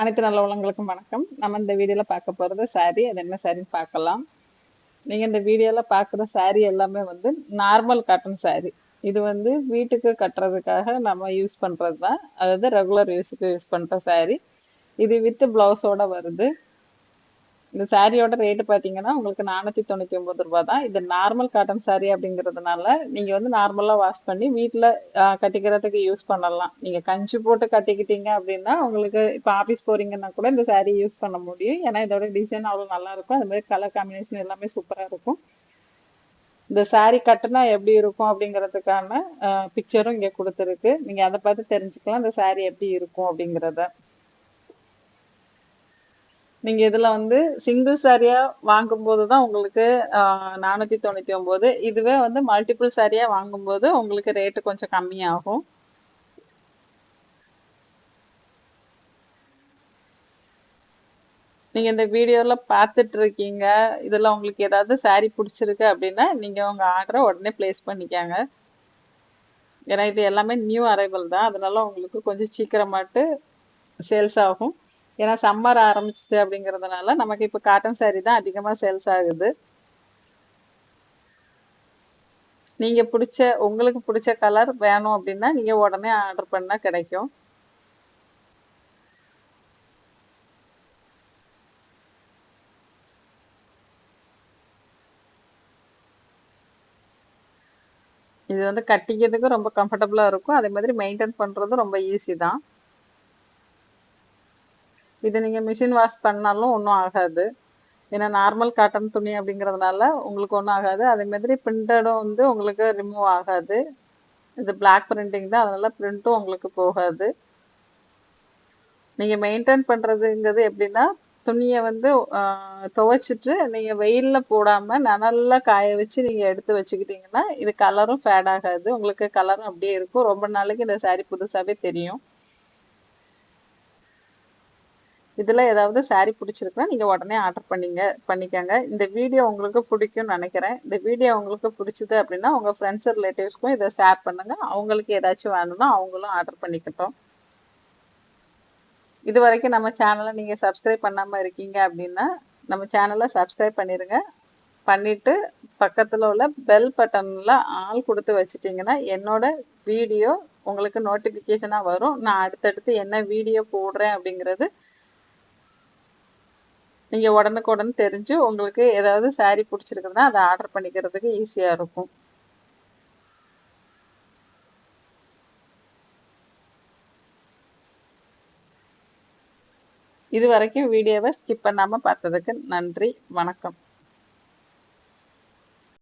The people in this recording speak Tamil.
அனைத்து நல்ல உள்ளங்களுக்கும் வணக்கம். நம்ம இந்த வீடியோவில் பார்க்க போகிறது saree. அது என்ன சாரின்னு பார்க்கலாம். நீங்கள் இந்த வீடியோவில் பார்க்குற saree எல்லாமே வந்து நார்மல் காட்டன் saree. இது வந்து வீட்டுக்கு கட்டுறதுக்காக நம்ம யூஸ் பண்ணுறது தான் அதாவது ரெகுலர் யூஸுக்கு யூஸ் பண்ணுற saree. இது வித் ப்ளவுஸோட வருது. இந்த சாரியோட ரேட்டு பார்த்தீங்கன்னா உங்களுக்கு நானூற்றி தொண்ணூற்றி ஒம்பது ரூபா தான் இது நார்மல் காட்டன் சாரி அப்படிங்கிறதுனால நீங்கள் வந்து நார்மலாக வாஷ் பண்ணி வீட்டில் கட்டிக்கிறதுக்கு யூஸ் பண்ணலாம். நீங்கள் கஞ்சி போட்டு கட்டிக்கிட்டீங்க அப்படின்னா உங்களுக்கு இப்போ ஆஃபீஸ் போகிறீங்கன்னா கூட இந்த சாரீ யூஸ் பண்ண முடியும். ஏன்னா இதோட டிசைன் அவ்வளோ நல்லா இருக்கும். அது மாதிரி கலர் காம்பினேஷன் எல்லாமே சூப்பராக இருக்கும். இந்த saree கட்டினா எப்படி இருக்கும் அப்படிங்கிறதுக்கான பிக்சரும் இங்கே கொடுத்துருக்கு. நீங்கள் அதை பார்த்து தெரிஞ்சுக்கலாம் இந்த saree எப்படி இருக்கும் அப்படிங்கிறத. நீங்கள் இதில் வந்து சிங்கிள் சாரியா வாங்கும்போது தான் உங்களுக்கு நானூற்றி தொண்ணூற்றி ஒம்பது இதுவே வந்து மல்டிபிள் சாரியா வாங்கும்போது உங்களுக்கு ரேட்டு கொஞ்சம் கம்மியாகும். நீங்கள் இந்த வீடியோவில் பார்த்துட்டு இருக்கீங்க இதில் உங்களுக்கு ஏதாவது சாரி பிடிச்சிருக்கு அப்படின்னா நீங்கள் உங்கள் ஆர்டரை உடனே ப்ளேஸ் பண்ணிக்காங்க. ஏன்னா இது எல்லாமே நியூ அரைவல் தான். அதனால உங்களுக்கு கொஞ்சம் சீக்கிரமாட்டு சேல்ஸ் ஆகும். ஏன்னா சம்மர் ஆரம்பிச்சிட்டு அப்படிங்கிறதுனால நமக்கு இப்போ காட்டன் சாரீ தான் அதிகமாக சேல்ஸ் ஆகுது. நீங்கள் பிடிச்ச உங்களுக்கு பிடிச்ச கலர் வேணும் அப்படின்னா நீங்கள் உடனே ஆர்டர் பண்ணால் கிடைக்கும். இது வந்து கட்டிக்கிறதுக்கு ரொம்ப கம்ஃபர்டபுளாக இருக்கும். அதே மாதிரி மெயின்டைன் பண்ணுறதும் ரொம்ப ஈஸி தான். இது நீங்கள் மிஷின் வாஷ் பண்ணாலும் ஒன்றும் ஆகாது. ஏன்னா நார்மல் காட்டன் துணி அப்படிங்கிறதுனால உங்களுக்கு ஒன்றும் ஆகாது. அதே மாதிரி பிரிண்டடும் வந்து உங்களுக்கு ரிமூவ் ஆகாது. இது பிளாக் பிரிண்டிங் தான். அதனால் பிரிண்ட்டும் உங்களுக்கு போகாது. நீங்கள் மெயின்டைன் பண்ணுறதுங்கிறது எப்படின்னா துணியை வந்து துவைச்சிட்டு நீங்கள் வெயிலில் போடாமல் நனலில் காய வச்சு நீங்கள் எடுத்து வச்சுக்கிட்டிங்கன்னா இது கலரும் ஃபேட் ஆகாது. உங்களுக்கு கலரும் அப்படியே இருக்கும். ரொம்ப நாளைக்கு இந்த சாரீ புதுசாகவே தெரியும். இதில் ஏதாவது சாரீ பிடிச்சிருக்குன்னா நீங்கள் உடனே ஆர்டர் பண்ணிங்க பண்ணிக்கோங்க. இந்த வீடியோ உங்களுக்கு பிடிக்கும்னு நினைக்கிறேன். இந்த வீடியோ உங்களுக்கு பிடிச்சது அப்படின்னா உங்கள் ஃப்ரெண்ட்ஸ் ரிலேட்டிவ்ஸ்க்கும் இதை ஷேர் பண்ணுங்கள் அவங்களுக்கு ஏதாச்சும் வேணும்னா அவங்களும் ஆர்டர் பண்ணிக்கட்டும். இது வரைக்கும் நம்ம சேனலை நீங்கள் சப்ஸ்கிரைப் பண்ணாமல் இருக்கீங்க அப்படின்னா நம்ம சேனலை சப்ஸ்கிரைப் பண்ணிடுங்க பண்ணிவிட்டு பக்கத்தில் உள்ள பெல் பட்டனில் ஆள் கொடுத்து வச்சிட்டிங்கன்னா என்னோட வீடியோ உங்களுக்கு நோட்டிஃபிகேஷனாக வரும். நான் அடுத்தடுத்து என்ன வீடியோ போடுறேன் அப்படிங்கிறது நீங்கள் உடனுக்குடன் தெரிஞ்சு உங்களுக்கு ஏதாவது சாரீ பிடிச்சிருக்குதுன்னா அதை ஆர்டர் பண்ணிக்கிறதுக்கு ஈஸியாக இருக்கும். இது வரைக்கும் வீடியோவை ஸ்கிப் பண்ணாமல் பார்த்ததுக்கு நன்றி வணக்கம்.